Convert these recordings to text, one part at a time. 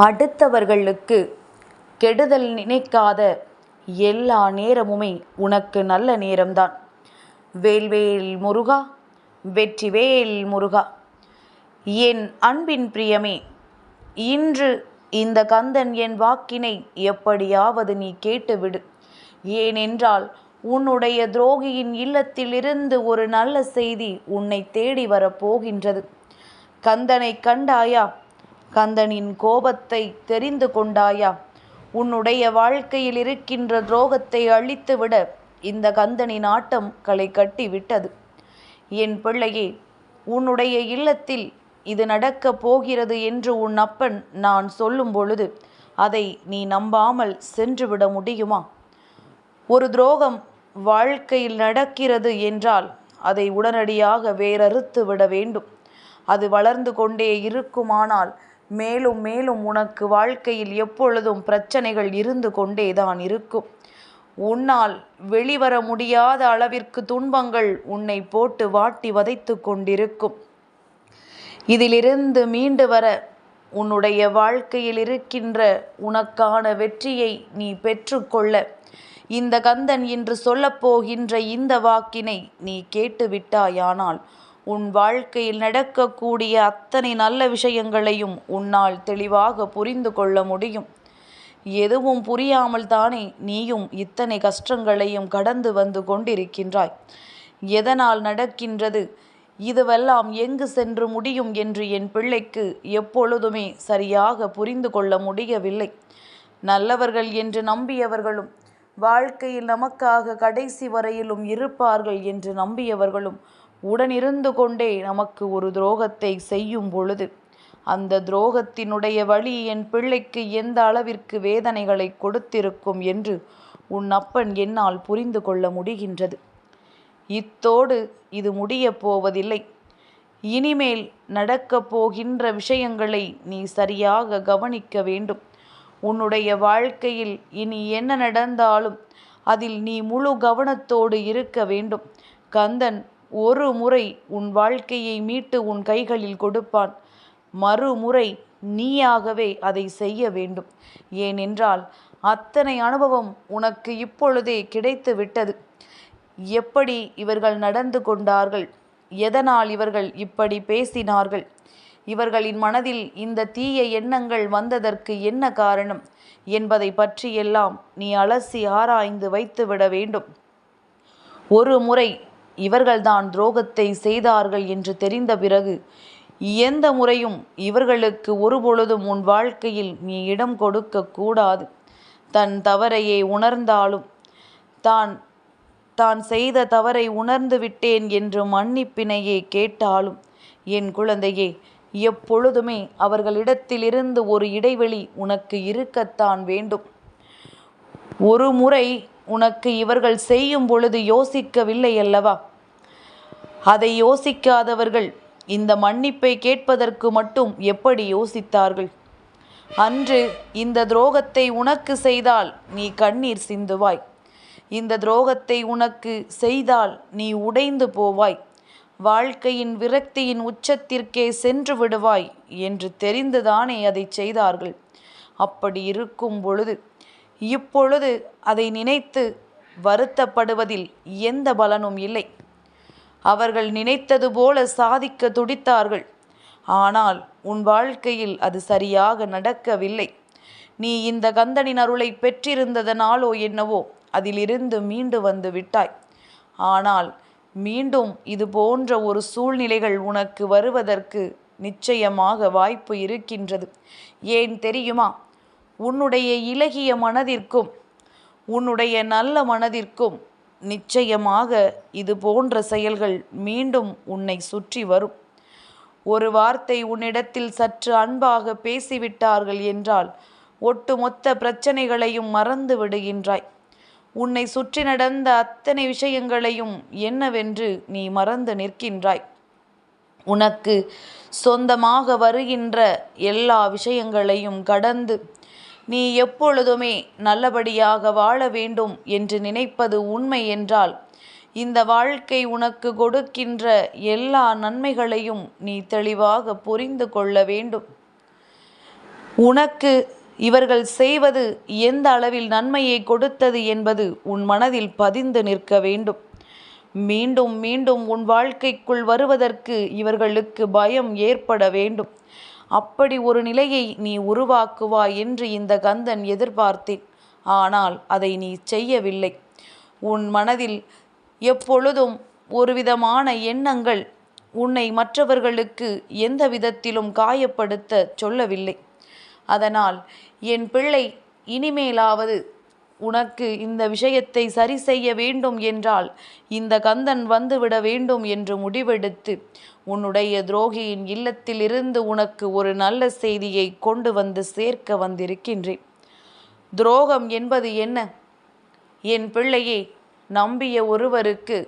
அடுத்தவர்களுக்கு கெடுதல் நினைக்காத எல்லா நேரமுமே உனக்கு நல்ல நேரம்தான். வேல்வேல் முருகா வெற்றிவேல் முருகா என் அன்பின் பிரியமே இன்று இந்த கந்தன் என் வாக்கினை எப்படியாவது நீ கேட்டுவிடு. ஏனென்றால் உன்னுடைய துரோகியின் இல்லத்திலிருந்து ஒரு நல்ல செய்தி உன்னை தேடி வரப்போகின்றது கந்தனை கண்டாயா? கந்தனின் கோபத்தை தெரிந்து கொண்டாயா? உன்னுடைய வாழ்க்கையில் இருக்கின்ற துரோகத்தை அழித்துவிட இந்த கந்தனின் ஆட்டம் களை கட்டி விட்டது. என் பிள்ளையே உன்னுடைய இல்லத்தில் இது நடக்கப் போகிறது என்று உன் அப்பன் நான் சொல்லும் பொழுது அதை நீ நம்பாமல் சென்றுவிட முடியுமா? ஒரு துரோகம் வாழ்க்கையில் நடக்கிறது என்றால் அதை உடனடியாக வேறறுத்து விட வேண்டும். அது வளர்ந்து கொண்டே இருக்குமானால் மேலும் மேலும் உனக்கு வாழ்க்கையில் எப்பொழுதும் பிரச்சனைகள் இருந்து கொண்டேதான் இருக்கும். உன்னால் வெளிவர முடியாத அளவிற்கு துன்பங்கள் உன்னை போட்டு வாட்டி வதைத்து கொண்டிருக்கும். இதிலிருந்து மீண்டு வர உன்னுடைய வாழ்க்கையில் இருக்கின்ற உனக்கான வெற்றியை நீ பெற்றுக்கொள்ள இந்த கந்தன் இன்று சொல்லப்போகின்ற இந்த வாக்கினை நீ கேட்டுவிட்டாயானால் உன் வாழ்க்கையில் நடக்கக்கூடிய அத்தனை நல்ல விஷயங்களையும் உன்னால் தெளிவாக புரிந்து கொள்ள முடியும். எதுவும் புரியாமல் தானே நீயும் இத்தனை கஷ்டங்களையும் கடந்து வந்து கொண்டிருக்கின்றாய். எதனால் நடக்கின்றது? இதுவெல்லாம் எங்கு சென்று முடியும் என்று என் பிள்ளைக்கு எப்பொழுதுமே சரியாக புரிந்து கொள்ள முடியவில்லை. நல்லவர்கள் என்று நம்பியவர்களும் வாழ்க்கையில் நமக்காக கடைசி வரையிலும் இருப்பார்கள் என்று நம்பியவர்களும் உடனிருந்து கொண்டே நமக்கு ஒரு துரோகத்தை செய்யும் பொழுது அந்த துரோகத்தினுடைய வழி என் பிள்ளைக்கு எந்த அளவிற்கு வேதனைகளை கொடுத்திருக்கும் என்று உன் அப்பன் என்னால் புரிந்து கொள்ள முடிகின்றது. இத்தோடு இது முடியப் போவதில்லை. இனிமேல் நடக்கப் போகின்ற விஷயங்களை நீ சரியாக கவனிக்க வேண்டும். உன்னுடைய வாழ்க்கையில் இனி என்ன நடந்தாலும் அதில் நீ முழு கவனத்தோடு இருக்க வேண்டும். கந்தன் ஒரு முறை உன் வாழ்க்கையை மீட்டு உன் கைகளில் கொடுப்பான். மறுமுறை நீயாகவே அதை செய்ய வேண்டும். ஏனென்றால் அத்தனை அனுபவம் உனக்கு இப்பொழுதே கிடைத்து விட்டது. எப்படி இவர்கள் நடந்து கொண்டார்கள்? எதனால் இவர்கள் இப்படி பேசினார்கள்? இவர்களின் மனதில் இந்த தீய எண்ணங்கள் வந்ததற்கு என்ன காரணம் என்பதை பற்றியெல்லாம் நீ அலசி ஆராய்ந்து வைத்துவிட வேண்டும். ஒரு முறை இவர்கள்தான் துரோகத்தை செய்தார்கள் என்று தெரிந்த பிறகு எந்த முறையும் இவர்களுக்கு ஒருபொழுதும் உன் வாழ்க்கையில் நீ இடம் கொடுக்க கூடாது. தன் தவறையை உணர்ந்தாலும் தான் தான் செய்த தவறை உணர்ந்து விட்டேன் என்று மன்னிப்பினையே கேட்டாலும் என் குழந்தையே எப்பொழுதுமே அவர்களிடத்திலிருந்து ஒரு இடைவெளி உனக்கு இருக்கத்தான் வேண்டும். ஒரு முறை உனக்கு இவர்கள் செய்யும் பொழுது யோசிக்கவில்லை அல்லவா? அதை யோசிக்காதவர்கள் இந்த மன்னிப்பை கேட்பதற்கு மட்டும் எப்படி யோசித்தார்கள்? அன்று இந்த துரோகத்தை உனக்கு செய்தால் நீ கண்ணீர் சிந்துவாய். இந்த துரோகத்தை உனக்கு செய்தால் நீ உடைந்து போவாய். வாழ்க்கையின் விரக்தியின் உச்சத்திற்கே சென்று விடுவாய் என்று தெரிந்துதானே அதை செய்தார்கள். அப்படி இருக்கும் பொழுது இப்பொழுது அதை நினைத்து வருத்தப்படுவதில் எந்த பலனும் இல்லை. அவர்கள் நினைத்தது போல சாதிக்க துடித்தார்கள். ஆனால் உன் வாழ்க்கையில் அது சரியாக நடக்கவில்லை. நீ இந்த கந்தனின் அருளை பெற்றிருந்ததனாலோ என்னவோ அதிலிருந்து மீண்டு வந்து விட்டாய். ஆனால் மீண்டும் இது போன்ற ஒரு சூழ்நிலைகள் உனக்கு வருவதற்கு நிச்சயமாக வாய்ப்பு இருக்கின்றது. ஏன் தெரியுமா? உன்னுடைய இலகிய மனதிற்கும் உன்னுடைய நல்ல மனதிற்கும் நிச்சயமாக இது போன்ற செயல்கள் மீண்டும் உன்னை சுற்றி வரும். ஒரு வார்த்தை உன்னிடத்தில் சற்று அன்பாக பேசிவிட்டார்கள் என்றால் ஒட்டுமொத்த பிரச்சனைகளையும் மறந்து விடுகின்றாய். உன்னை சுற்றி நடந்த அத்தனை விஷயங்களையும் என்னவென்று நீ மறந்து நிற்கின்றாய். உனக்கு சொந்தமாக வருகின்ற எல்லா விஷயங்களையும் கடந்து நீ எப்பொழுதுமே நல்லபடியாக வாழ வேண்டும் என்று நினைப்பது உண்மை என்றால் இந்த வாழ்க்கை உனக்கு கொடுக்கின்ற எல்லா நன்மைகளையும் நீ தெளிவாக புரிந்து கொள்ள வேண்டும். உனக்கு இவர்கள் செய்வது எந்த அளவில் நன்மையை கொடுத்தது என்பது உன் மனதில் பதிந்து நிற்க வேண்டும். மீண்டும் மீண்டும் உன் வாழ்க்கைக்குள் வருவதற்கு இவர்களுக்கு பயம் ஏற்பட வேண்டும். அப்படி ஒரு நிலையை நீ உருவாக்குவாய் என்று இந்த கந்தன் எதிர்பார்த்தேன். ஆனால் அதை நீ செய்யவில்லை. உன் மனதில் எப்பொழுதும் ஒருவிதமான எண்ணங்கள் உன்னை மற்றவர்களுக்கு எந்த விதத்திலும் காயப்படுத்த சொல்லவில்லை. அதனால் என் பிள்ளை இனிமேலாவது உனக்கு இந்த விஷயத்தை சரி செய்ய வேண்டும் என்றால் இந்த கந்தன் வந்துவிட வேண்டும் என்று முடிவெடுத்து உன்னுடைய துரோகியின் இல்லத்திலிருந்து உனக்கு ஒரு நல்ல செய்தியை கொண்டு வந்து சேர்க்க வந்திருக்கின்றேன். துரோகம் என்பது என்ன? என் பிள்ளையே நம்பிய ஒருவருக்கு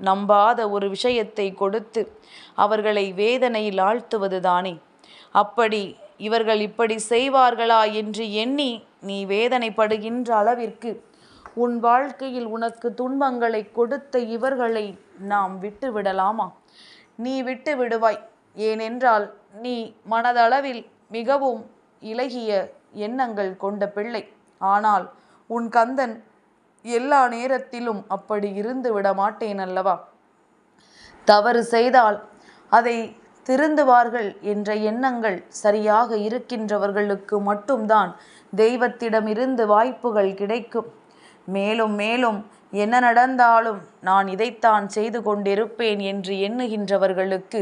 நம்பாத ஒரு விஷயத்தை கொடுத்து அவர்களை வேதனையில் ஆழ்த்துவதுதானே அப்படி இவர்கள் இப்படி செய்வார்களா என்று எண்ணி நீ வேதனைப்படுகின்ற அளவிற்கு உன் வாழ்க்கையில் உனக்கு துன்பங்களை கொடுத்த இவர்களை நாம் விட்டு விடலாமா நீ விட்டு விடுவாய் ஏனென்றால் நீ மனதளவில் மிகவும் இலகிய எண்ணங்கள் கொண்ட பிள்ளை. ஆனால் உன் கந்தன் எல்லா நேரத்திலும் அப்படி இருந்து விட மாட்டேன் அல்லவா தவறு செய்தால் அதை திருந்துவார்கள் என்ற எண்ணங்கள் சரியாக இருக்கின்றவர்களுக்கு மட்டும்தான் தெய்வத்திடமிருந்து வாய்ப்புகள் கிடைக்கும். மேலும் மேலும் என்ன நடந்தாலும் நான் இதைத்தான் செய்து கொண்டிருப்பேன் என்று எண்ணுகின்றவர்களுக்கு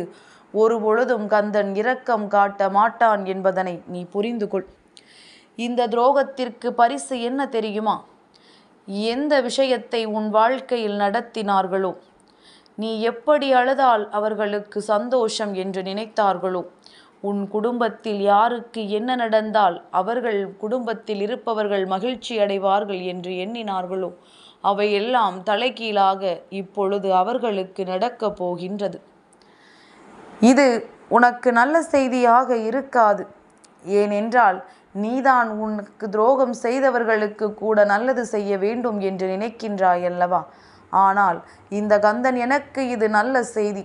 ஒரு பொழுதும் கந்தன் இரக்கம் காட்ட மாட்டான் என்பதனை நீ புரிந்து கொள். இந்த துரோகத்திற்கு பரிசு என்ன தெரியுமா? எந்த விஷயத்தை உன் வாழ்க்கையில் நடத்தினார்களோ நீ எப்படி அழுதால் அவர்களுக்கு சந்தோஷம் என்று நினைத்தார்களோ? உன் குடும்பத்தில் யாருக்கு என்ன நடந்தால் அவர்கள் குடும்பத்தில் இருப்பவர்கள் மகிழ்ச்சி அடைவார்கள் என்று எண்ணினார்களோ? அவையெல்லாம் தலைகீழாக இப்பொழுது அவர்களுக்கு நடக்கப் போகின்றது. இது உனக்கு நல்ல செய்தியாக இருக்காது. ஏனென்றால் நீதான் உனக்கு துரோகம் செய்தவர்களுக்கு கூட நல்லது செய்ய வேண்டும் என்று நினைக்கின்றாய் அல்லவா ஆனால் இந்த கந்தன் எனக்கு இது நல்ல செய்தி.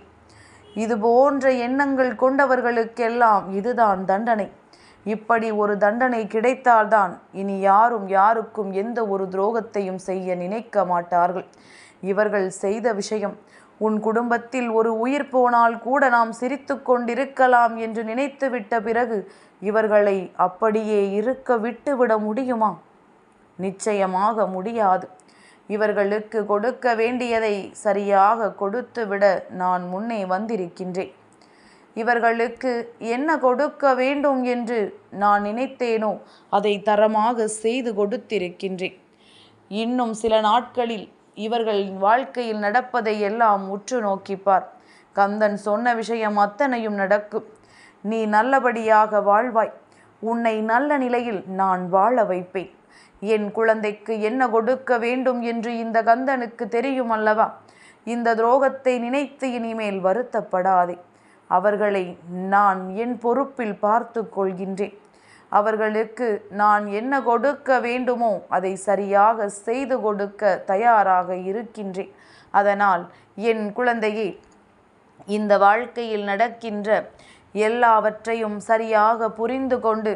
இது போன்ற எண்ணங்கள் கொண்டவர்களுக்கெல்லாம் இதுதான் தண்டனை. இப்படி ஒரு தண்டனை கிடைத்தால்தான் இனி யாரும் யாருக்கும் எந்த ஒரு துரோகத்தையும் செய்ய நினைக்க மாட்டார்கள். இவர்கள் செய்த விஷயம் உன் குடும்பத்தில் ஒரு உயிர் போனால் கூட நாம் சிரித்து கொண்டிருக்கலாம் என்று நினைத்துவிட்ட பிறகு இவர்களை அப்படியே இருக்க விட்டுவிட முடியுமா? நிச்சயமாக முடியாது. இவர்களுக்கு கொடுக்க வேண்டியதை சரியாக கொடுத்துவிட நான் முன்னே வந்திருக்கின்றேன். இவர்களுக்கு என்ன கொடுக்க வேண்டும் என்று நான் நினைத்தேனோ அதை தரமாக செய்து கொடுத்திருக்கின்றேன். இன்னும் சில நாட்களில் இவர்களின் வாழ்க்கையில் நடப்பதை எல்லாம் உற்று நோக்கிப்பார். கந்தன் சொன்ன விஷயம் அத்தனையும் நடக்கும். நீ நல்லபடியாக வாழ்வாய். உன்னை நல்ல நிலையில் நான் வாழ வைப்பேன். என் குழந்தைக்கு என்ன கொடுக்க வேண்டும் என்று இந்த கந்தனுக்கு தெரியும் அல்லவா இந்த துரோகத்தை நினைத்து இனிமேல் வருத்தப்படாதே. அவர்களை நான் என் பொறுப்பில் பார்த்து கொள்கின்றேன். அவர்களுக்கு நான் என்ன கொடுக்க வேண்டுமோ அதை சரியாக செய்து கொடுக்க தயாராக இருக்கின்றேன். அதனால் என் குழந்தையே இந்த வாழ்க்கையில் நடக்கின்ற எல்லாவற்றையும் சரியாக புரிந்து கொண்டு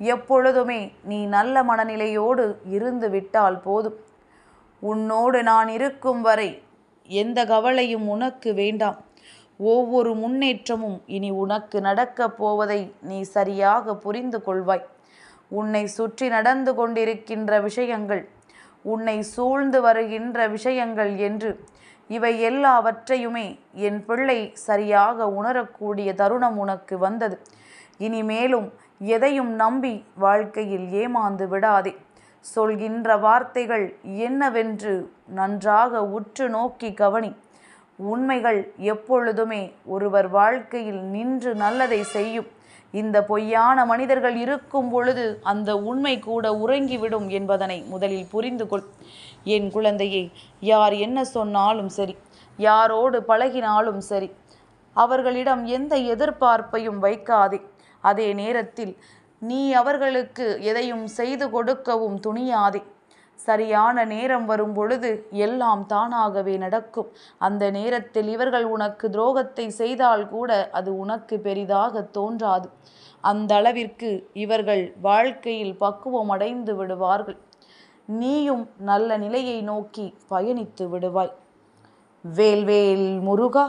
எப்பொழுதுமே நீ நல்ல மனநிலையோடு இருந்து விட்டால் போதும். உன்னோடு நான் இருக்கும் வரை எந்த கவலையும் உனக்கு வேண்டாம். ஒவ்வொரு முன்னேற்றமும் இனி உனக்கு நடக்கப் போவதை நீ சரியாக புரிந்து கொள்வாய். உன்னை சுற்றி நடந்து கொண்டிருக்கின்ற விஷயங்கள் உன்னை சூழ்ந்து வருகின்ற விஷயங்கள் என்று இவை எல்லாவற்றையுமே என் பிள்ளை சரியாக உணரக்கூடிய தருணம் உனக்கு வந்தது. இனிமேலும் எதையும் நம்பி வாழ்க்கையில் ஏமாந்து விடாதே. சொல்கின்ற வார்த்தைகள் என்னவென்று நன்றாக உற்று நோக்கி கவனி. உண்மைகள் எப்பொழுதுமே ஒருவர் வாழ்க்கையில் நின்று நல்லதை செய்யும். இந்த பொய்யான மனிதர்கள் இருக்கும் பொழுது அந்த உண்மை கூட உறங்கிவிடும் என்பதனை முதலில் புரிந்து கொள். என் குழந்தையே யார் என்ன சொன்னாலும் சரி யாரோடு பழகினாலும் சரி அவர்களிடம் எந்த எதிர்பார்ப்பையும் வைக்காதே. அதே நேரத்தில் நீ அவர்களுக்கு எதையும் செய்து கொடுக்கவும் துணியாதே. சரியான நேரம் வரும் பொழுது எல்லாம் தானாகவே நடக்கும். அந்த நேரத்தில் இவர்கள் உனக்கு துரோகத்தை செய்தால் கூட அது உனக்கு பெரிதாக தோன்றாது. அந்த அளவிற்கு இவர்கள் வாழ்க்கையில் பக்குவம் அடைந்து விடுவார்கள். நீயும் நல்ல நிலையை நோக்கி பயணித்து விடுவாய். வேல்வேல் முருகா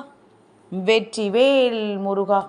வெற்றி வேல் முருகா.